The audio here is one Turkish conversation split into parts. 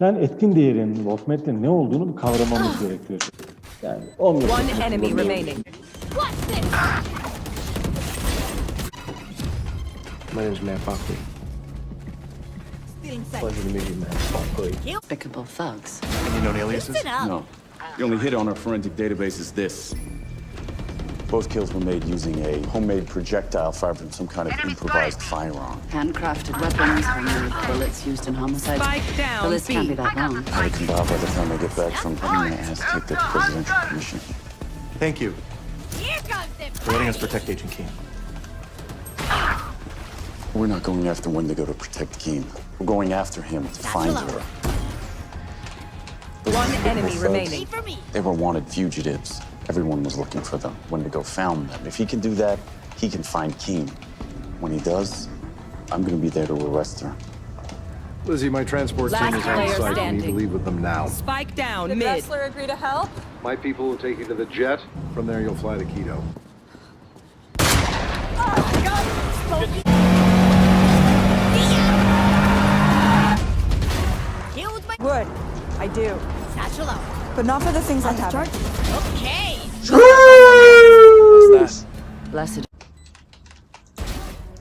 Yani etkin değerin Wolf Metal'in ne olduğunu bir kavramamız gerekiyor. Yani 10 yıl One enemy remaining. My name's. Pleasure to meet you, Matt Buckley. Despicable thugs. Any known aliases? No. The only hit on our forensic database is this. Both kills were made using a homemade projectile fired from some kind of improvised firearm. Handcrafted weapons, homemade bullets used in homicides. Spike down The list can't be that long. How to convict by the time I get back from having my ass kicked at the presidential commission. Thank you. Here comes the For letting us protect Agent Keen. We're not going after Wendigo to protect Keen. We're going after him to find her. Those One enemy remaining. for me. They were wanted fugitives. Everyone was looking for them. Wendigo found them. If he can do that, he can find Keen. When he does, I'm gonna be there to arrest her. Lizzie, my transport Last team is on player site. You need to standing. leave with them now. Spike down Did mid. Wrestler agree to help? My people will take you to the jet. From there, you'll fly to Quito. Killed my Would. I do. satchel out. But not for the things I have. Okay. What's that? Blessed.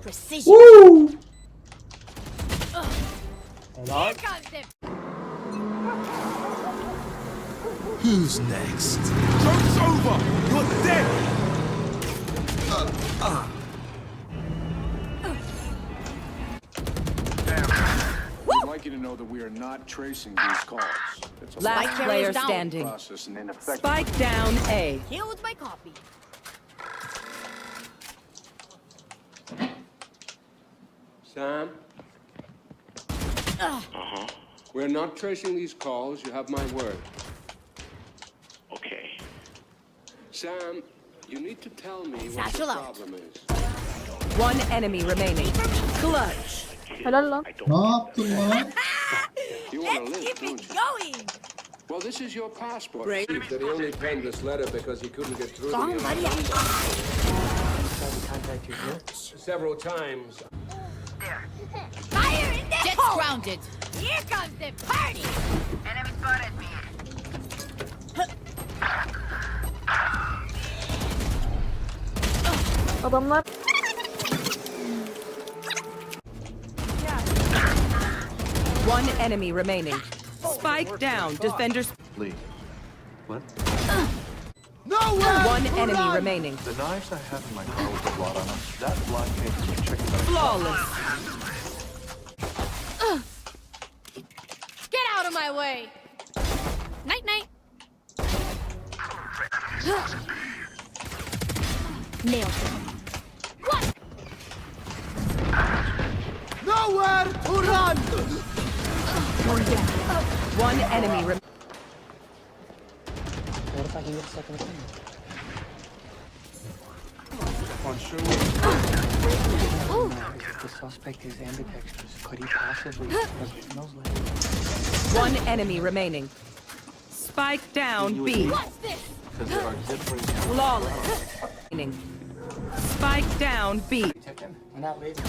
Precision. Ugh. Here comes Who's next? Joke's over! You're dead! I'd like you to know that we are not tracing these calls. It's a Last Spike player down. standing. process and. Spike down A. killed my copy. Sam? Uh-huh. We're not tracing these calls. You have my word. Okay. Sam, you need to tell me what the Satchel out. problem is. One enemy remaining. Clutch. Helal lan. Ne yaptın lan? You want to Let's live, keep don't it you? going. Well, this is your passport. Chief, that he only penned this letter because he couldn't get through to me Gone, on buddy. Monday. Tried to contact you several times. Fire in the Jet's hole. grounded. Here comes the party. Enemy spotted me. Adamlar One enemy remaining. Spike down. Defenders. Lee. What? No way! One enemy remaining. The knives I have in my car with the blood on them, that blood came from the chicken that I Flawless. Get out of my way. Night night. Nailed him. What? One enemy remaining. What if I can get stuck in the tunnel? If the suspect is ambidextrous, could he possibly? Because it smells like. One enemy remaining. Spike down B. What's this? Because there are different... Flawless. Remaining. Spike down B. We're not leaving.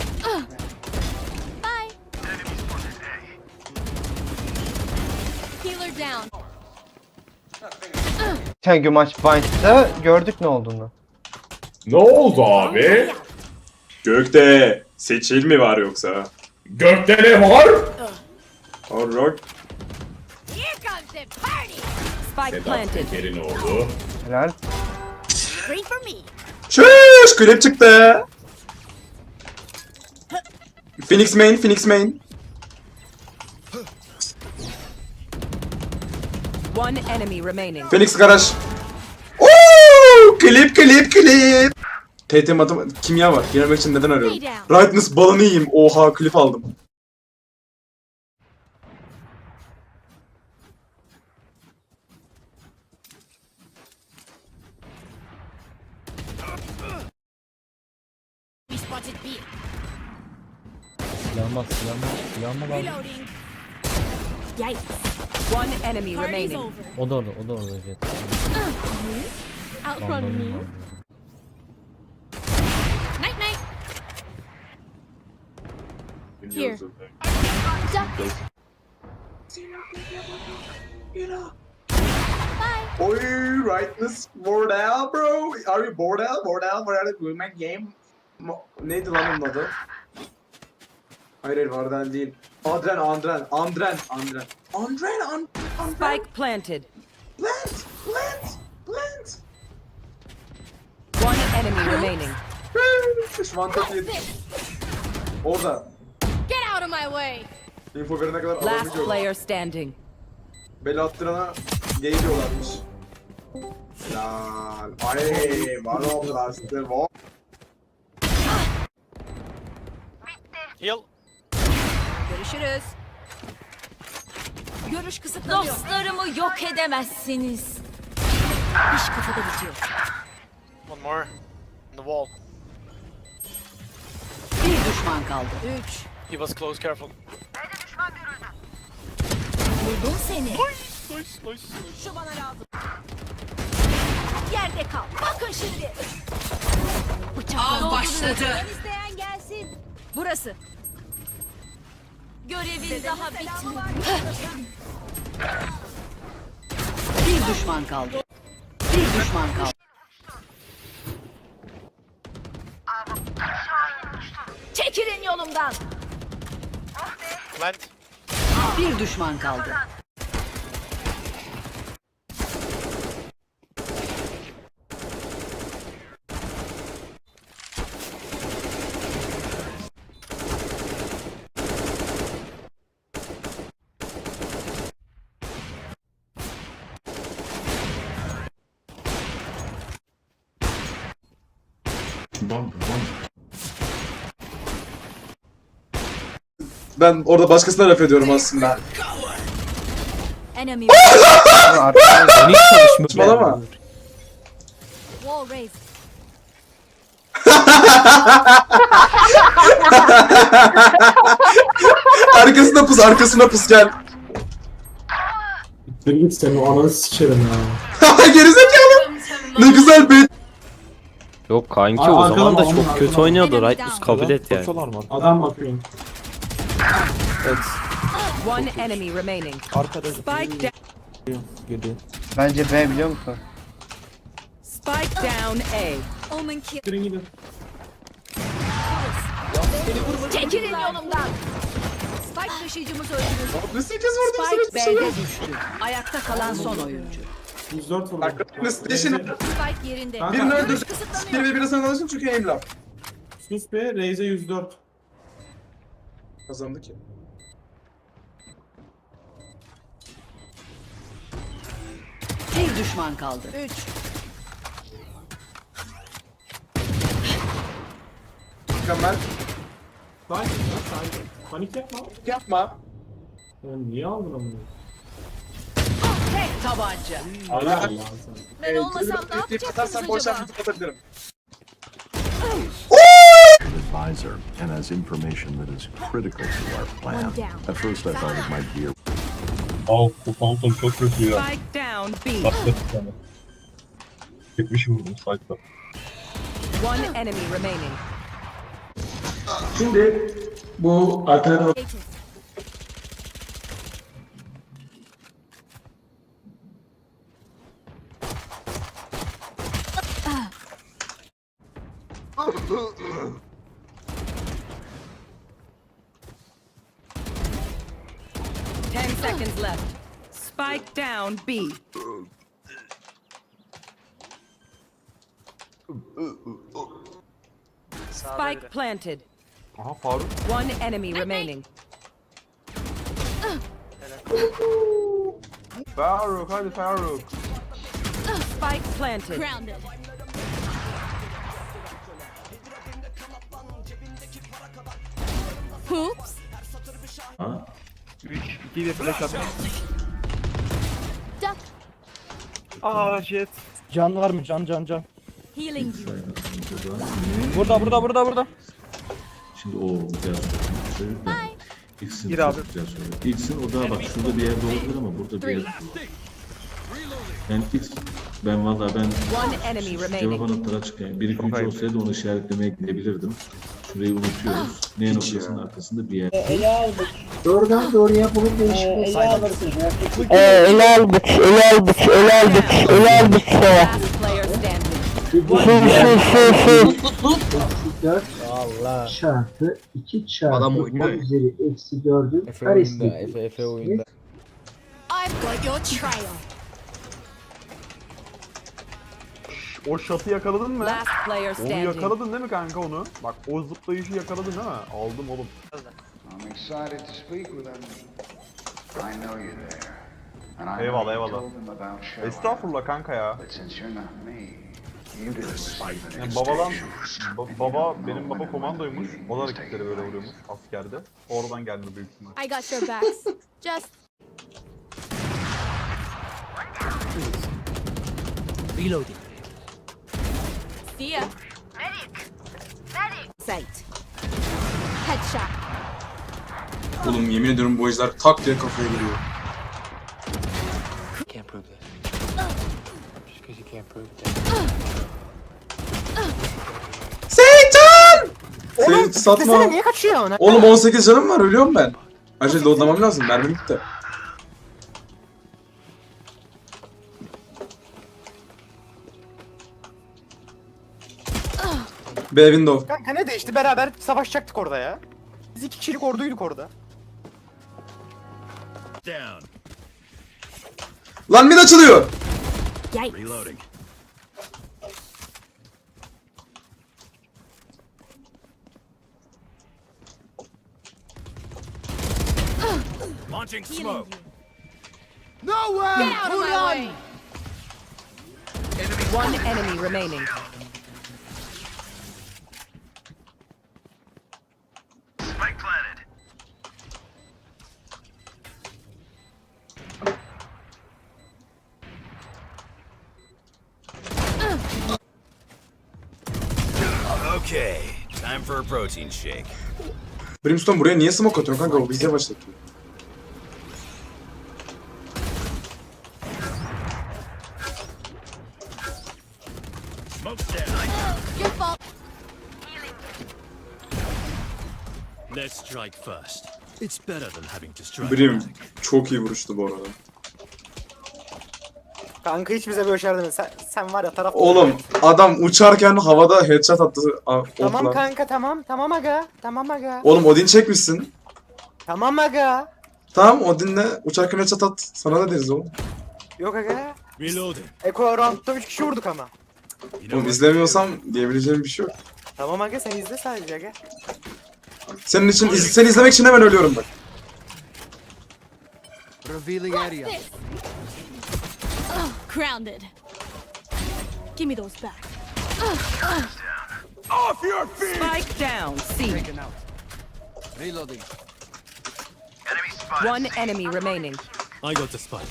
Bye. Healer down. Geçen gün maç Bind'da gördük ne olduğunu. Ne oldu abi? Gökte seçil mi var yoksa? Gökte ne var? Horror. Spike planted. Peker'in oğlu. Helal. Free for me. Şuş klip çıktı. Phoenix main, Phoenix main. One enemy remaining. Phoenix garaj. Oo, klip klip klip. TT matım kimya var. Girmek için neden arıyorum? Brightness balını yiyeyim. Oha klip aldım. We spotted B. Yanmaz, yanmaz, yanmaz abi. Reloading. Yikes. One enemy Party's remaining. over. O da orada, o da orada. Jet. Outrun me. Night night. Here. Duck. Oy, rightness, Bordel bro. Are you Bordel? Bordel, Bordel, women game. Mo- Neydi lan onun adı? Hayır hayır Bordel değil. Adren, Andren, Andren, Andren. Andren, Andren. Spike planted. Plant, plant, plant. One enemy remaining. Şvantat yedi. Orada. Get out of my way! Info verene kadar adamı Last gördüm. player standing. Bela attırana gay diyorlarmış. Helal. Ay, var o bastı. Var. Görüşürüz. Görüş kısıtlanıyor. Dostlarımı yok edemezsiniz. İş kafada bitiyor. One more. On the wall. Bir düşman kaldı. Üç. He was close, careful. Buldum seni. Nice, nice. Şu bana lazım. Yerde kal. Bakın şimdi. Av başladı. isteyen gelsin. Burası. Görevin daha bitmedi. Bir düşman kaldı. Bir düşman kaldı. Çekilin yolumdan. Plant. Bir düşman kaldı. Ben orada başkasına laf ediyorum aslında. Enemy Saçmalama. wall raised. Arkasına pus, arkasına pus gel. Dur git seni o ananı sikerim ya. Gerizekalı. Ne güzel bir. Yok kanki Aa, o arkadan zaman da çok arkadan kötü aman. oynuyordu. Rightmus kabul et yani. Adam bakıyor. One enemy remaining. Spike down. Bence B biliyor musun? Spike down A. Omen kill. Girin gidin. Çekilin yolumdan. Spike taşıyıcımız öldürüldü. Ne 8 vurdum Spike sana. B'de düştü. Ayakta kalan son oyuncu. 104 vurdu. Arkadaşlar station. Spike yerinde. Kanka. Birini kısıtlanıyor. Bir ve birine sana alışın çünkü aim love. Sus be Raze'e 104. Kazandı ki. Bir düşman kaldı. Üç. Mükemmel. Sakin sakin. Panik yapma. Yapma. Ya niye aldın onu? Tabanca. Allah Allah sen. Ben olmasam ne yapacaksınız acaba? yapıp atabilirim. Advisor and has information that is critical to our plan. At first I thought it might be a Al bu phantom çok kötü ya. Spike down B. Atlet sana. 70 vurdum. One enemy remaining. Şimdi bu alternatif Spike down B. Spike planted. Aha Faruk. One enemy remaining. Faruk hadi Faruk. Spike planted. Grounded. Hoops. 3, 2 de flash at. Aa jet. Can var mı? Can can can. Healing you. Burada burada burada burada. Şimdi o biraz söyleyeyim de. X'in Gir çok abi. güzel. X'in o da bak şurada bir yerde olabilir ama burada bir yerde. Ben X ben valla ben One enemy remaining. cevap anahtarı açık yani. 1 2 3 olsaydı onu işaretlemeye gidebilirdim. Şurayı unutuyoruz. N noktasının arkasında bir yer. Doğrudan doğruya bunun değişimi Ele aldık, ele aldık, ele aldık, ele aldık sana. Last player standing. Allah. Çarpı 2 çarpı Adam oynuyor ya. üzeri eksi 4'ün Efe oyunda, Efe, Efe oyunda. I've got your trail. O şatı yakaladın mı? Last player Onu standing. yakaladın değil mi kanka onu? Bak o zıplayışı yakaladın değil mi? Aldım oğlum. I'm excited to speak with him. I know you're there. And I Eyvallah, you eyvallah. told him about Shell. Estağfurullah kanka ya. But since you're not me, you didn't receive Yani babadan, ba- baba, benim baba komandoymuş. O da hareketleri böyle vuruyormuş askerde. Oradan geldi büyük ihtimal. I got your backs. Just Reloading. See ya. Sight. Headshot. Oğlum yemin ediyorum bu ejder tak diye kafaya giriyor. Can't prove this. Just because you can't prove it. Seycan! Seyit satma. niye kaçıyorsun? Oğlum 18 canım var ölüyorum ben. Acil loadlamam lazım mermi bitti. B window. Kanka ne değişti? Beraber savaşacaktık orada ya. Biz iki kişilik orduyduk orada. Lan mid açılıyor. Yikes. Launching smoke. No way! Get out of my way! One enemy remaining. Time for a protein shake. Brimstone buraya niye smoke atıyorsun kanka? O bizi yavaşlatıyor. Let's strike first. It's better than having to strike. Brim çok iyi vuruştu bu arada. Kanka hiç bize böyle şeyler deme. Sen, sen var ya taraf... Oğlum adam uçarken havada headshot attı. a- Tamam okla. kanka tamam. Tamam aga. Tamam aga. Oğlum Odin çekmişsin. Tamam aga. Tamam Odin'le uçarken headshot at. Sana da deriz oğlum. Yok aga. Reloading. Eko roundda 3 kişi vurduk ama. Oğlum izlemiyorsam diyebileceğim bir şey yok. Tamam aga sen izle sadece aga. Senin için iz, seni izlemek için hemen ölüyorum bak. Revealing area. This. Oh, grounded. Give me those back. Spike down. C. Reloading. One enemy remaining. I got the spike.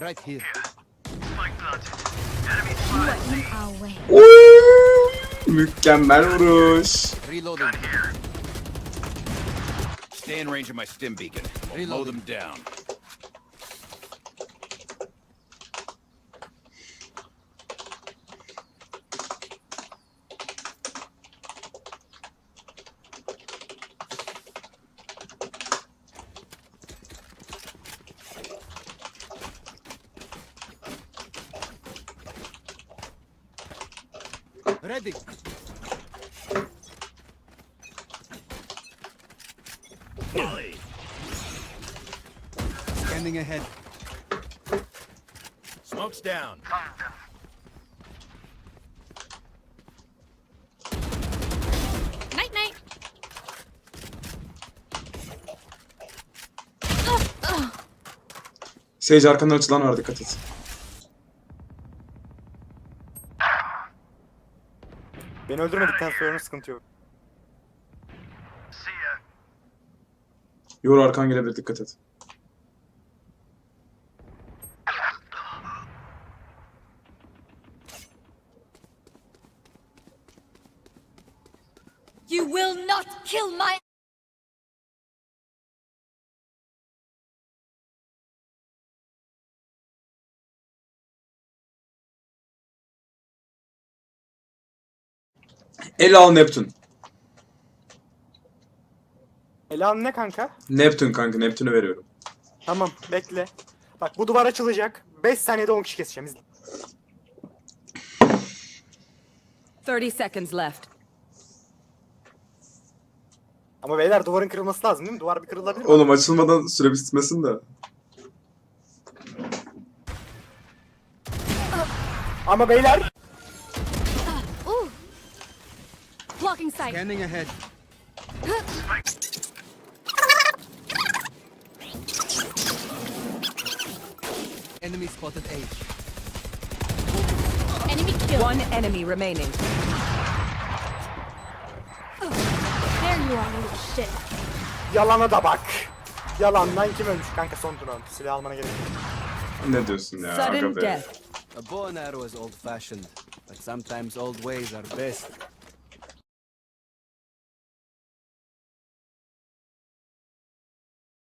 Right here. You are in our way. Oy! Mükemmel vuruş. Reloading. Stay in range of my stim beacon. Mow them down. Ready. Standing ahead. Smoke's down. Night night. Sage arkandan açılan var dikkat et. Beni öldürmedikten sonra sıkıntı yok. Yoru arkan gelebilir dikkat et. You will not kill my El al Neptün. Elan ne kanka? Neptün kanka Neptün'ü veriyorum. Tamam bekle. Bak bu duvar açılacak. 5 saniyede 10 kişi keseceğim. İzle. 30 seconds left. Ama beyler duvarın kırılması lazım değil mi? Duvar bir kırılabilir mi? Oğlum açılmadan süre bitmesin de. Ama beyler Blocking sight. Scanning ahead. Enemy spotted A. Enemy kill. One enemy remaining. There you are, little shit. yalana da bak. Yalandan kim ölmüş kanka son drone. Silah almana gerek yok. Ne diyorsun ya? Sudden death. A bow and arrow is old fashioned, but sometimes old ways are best.